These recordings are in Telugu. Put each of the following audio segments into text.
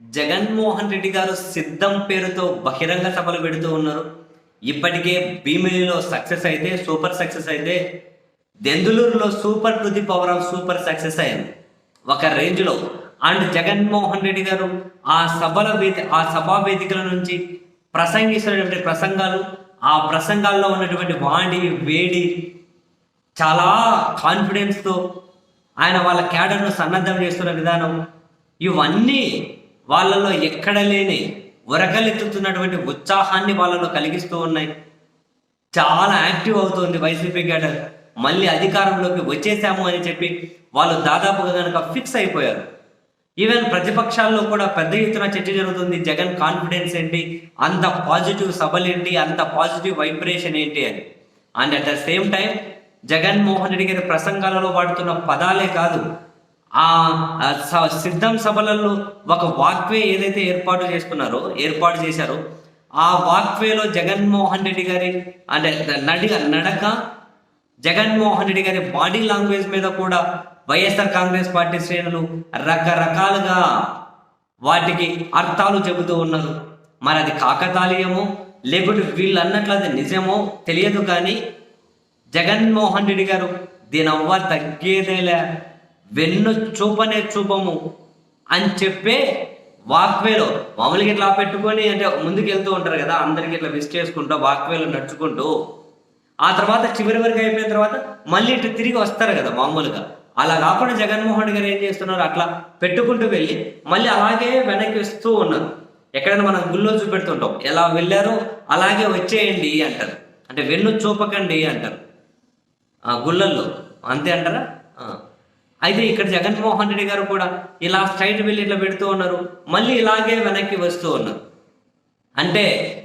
జగన్మోహన్ రెడ్డి గారు సిద్ధం పేరుతో బహిరంగ సభలు పెడుతూ ఉన్నారు. ఇప్పటికే భీమిలిలో సక్సెస్ అయితే సూపర్ సక్సెస్ అయితే దెందులూరులో super to the power of super success అయింది. ఒక రేంజ్లో. అండ్ జగన్మోహన్ రెడ్డి గారు ఆ సభల వేది ఆ సభా వేదికల నుంచి ప్రసంగిస్తున్నటువంటి ప్రసంగాలు ఆ ప్రసంగాల్లో ఉన్నటువంటి వాణి వేడి చాలా కాన్ఫిడెన్స్తో ఆయన వాళ్ళ క్యాడర్ను సన్నద్ధం చేస్తున్న విధానం ఇవన్నీ వాళ్ళలో ఎక్కడ లేని ఉరకలెత్తుతున్నటువంటి ఉత్సాహాన్ని వాళ్ళలో కలిగిస్తూ ఉన్నాయి. చాలా యాక్టివ్ అవుతుంది వైసీపీ క్యాడర్. మళ్ళీ అధికారంలోకి వచ్చేసాము అని చెప్పి వాళ్ళు దాదాపుగా కనుక ఫిక్స్ అయిపోయారు. ఈవెన్ ప్రతిపక్షాల్లో కూడా పెద్ద ఎత్తున చర్చ జరుగుతుంది. జగన్ కాన్ఫిడెన్స్ ఏంటి? అంత పాజిటివ్ సభలు ఏంటి? అంత పాజిటివ్ వైబ్రేషన్ ఏంటి అని. And at the same time Jaganmohan Reddy గారి ప్రసంగాలలో వాడుతున్న పదాలే కాదు ఆ స- సిద్ధం సభలలో ఒక వాక్వే ఏదైతే ఏర్పాటు చేసుకున్నారో ఏర్పాటు చేశారో ఆ వాక్వేలో జగన్మోహన్ రెడ్డి గారి అంటే నడి నడక జగన్మోహన్ రెడ్డి గారి బాడీ లాంగ్వేజ్ మీద కూడా వైఎస్ఆర్ కాంగ్రెస్ పార్టీ శ్రేణులు రకరకాలుగా వాటికి అర్థాలు చెబుతూ ఉన్నారు. మరి అది కాకతాళీయమో లేకుంటే వీళ్ళు అన్నట్లు అది నిజమో తెలియదు కానీ జగన్మోహన్ రెడ్డి గారు దీని అవ్వ తగ్గేదేలే. వెన్ను చూపనే చూపము అని చెప్పే వాక్వేలో మామూలుగా ఇట్లా పెట్టుకొని అంటే ముందుకు వెళ్తూ ఉంటారు కదా అందరికి ఇట్లా విష్ చేసుకుంటూ వాక్వేలో నడుచుకుంటూ ఆ తర్వాత చివరి వరకు అయిపోయిన తర్వాత మళ్ళీ ఇటు తిరిగి వస్తారు కదా మామూలుగా. అలా కాకుండా జగన్మోహన్ గారు ఏం చేస్తున్నారు? అట్లా పెట్టుకుంటూ వెళ్ళి మళ్ళీ అలాగే వెనక్కి వస్తూ ఉన్నారు. ఎక్కడైనా మనం గుళ్ళో చూపెడుతుంటాం ఎలా వెళ్ళారో అలాగే వచ్చేయండి అంటారు. అంటే వెన్ను చూపకండి అంటారు. గుళ్ళల్లో అంతే అంటారా? అయితే ఇక్కడ జగన్మోహన్ రెడ్డి గారు కూడా ఇలా స్ట్రైట్ వెళ్ళి ఇట్లా పెడుతూ ఉన్నారు మళ్ళీ ఇలాగే వెనక్కి వస్తూ ఉన్నారు. అంటే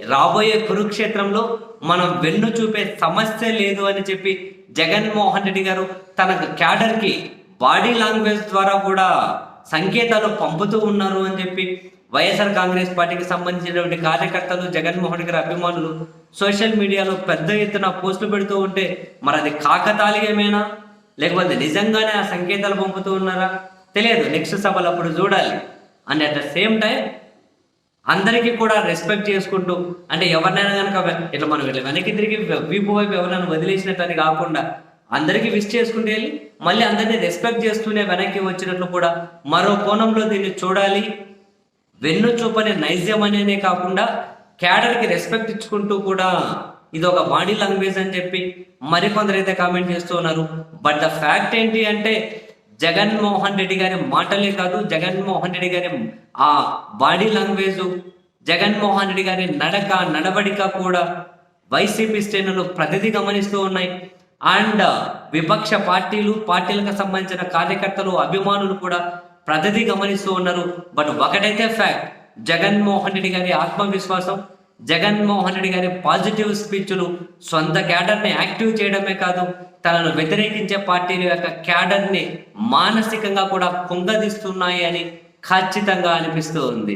రాబోయే కురుక్షేత్రంలో మనం వెన్ను చూపే సమస్య లేదు అని చెప్పి జగన్మోహన్ రెడ్డి గారు తన క్యాడర్కి బాడీ లాంగ్వేజ్ ద్వారా కూడా సంకేతాలు పంపుతూ ఉన్నారు అని చెప్పి వైఎస్ఆర్ కాంగ్రెస్ పార్టీకి సంబంధించినటువంటి కార్యకర్తలు జగన్మోహన్ గారి అభిమానులు సోషల్ మీడియాలో పెద్ద ఎత్తున పోస్టులు పెడుతూ ఉంటే మరి అది కాకతాళీయమేనా? లేకపోతే నిజంగానే ఆ సంకేతాలు పంపుతూ ఉన్నారా? తెలియదు. నెక్స్ట్ సభలు అప్పుడు చూడాలి. And at the same time అందరికీ కూడా రెస్పెక్ట్ చేసుకుంటూ అంటే ఎవరినైనా కనుక ఇట్లా మనం ఇట్లా వెనక్కి తిరిగి వీపు వైపు ఎవరైనా వదిలేసినట్టు అని కాకుండా అందరికీ విష్ చేసుకుంటూ వెళ్ళి మళ్ళీ అందరినీ రెస్పెక్ట్ చేస్తూనే వెనక్కి వచ్చినట్లు కూడా మరో కోణంలో దీన్ని చూడాలి. వెన్ను చూపనే నైజం అనేనే కాకుండా క్యాడర్కి రెస్పెక్ట్ ఇచ్చుకుంటూ కూడా ఇది ఒక బాడీ లాంగ్వేజ్ అని చెప్పి మరికొందరు అయితే కామెంట్ చేస్తూ ఉన్నారు. బట్ ద ఫ్యాక్ట్ ఏంటి అంటే జగన్మోహన్ రెడ్డి గారి మాటలే కాదు జగన్మోహన్ రెడ్డి గారి ఆ బాడీ లాంగ్వేజ్ జగన్మోహన్ రెడ్డి గారి నడక నడవడిక కూడా వైసీపీ శ్రేణులు ప్రతిదీ గమనిస్తూ ఉన్నాయి. అండ్ విపక్ష పార్టీలు పార్టీలకు సంబంధించిన కార్యకర్తలు అభిమానులు కూడా ప్రతిదీ గమనిస్తూ ఉన్నారు. బట్ ఒకటైతే ఫ్యాక్ట్ జగన్మోహన్ రెడ్డి గారి ఆత్మవిశ్వాసం జగన్మోహన్ రెడ్డి గారి పాజిటివ్ స్పీచ్లు సొంత క్యాడర్ని యాక్టివ్ చేయడమే కాదు తనను వ్యతిరేకించే పార్టీల యొక్క క్యాడర్ని మానసికంగా కూడా కుంగదీస్తున్నాయి అని ఖచ్చితంగా అనిపిస్తూ ఉంది.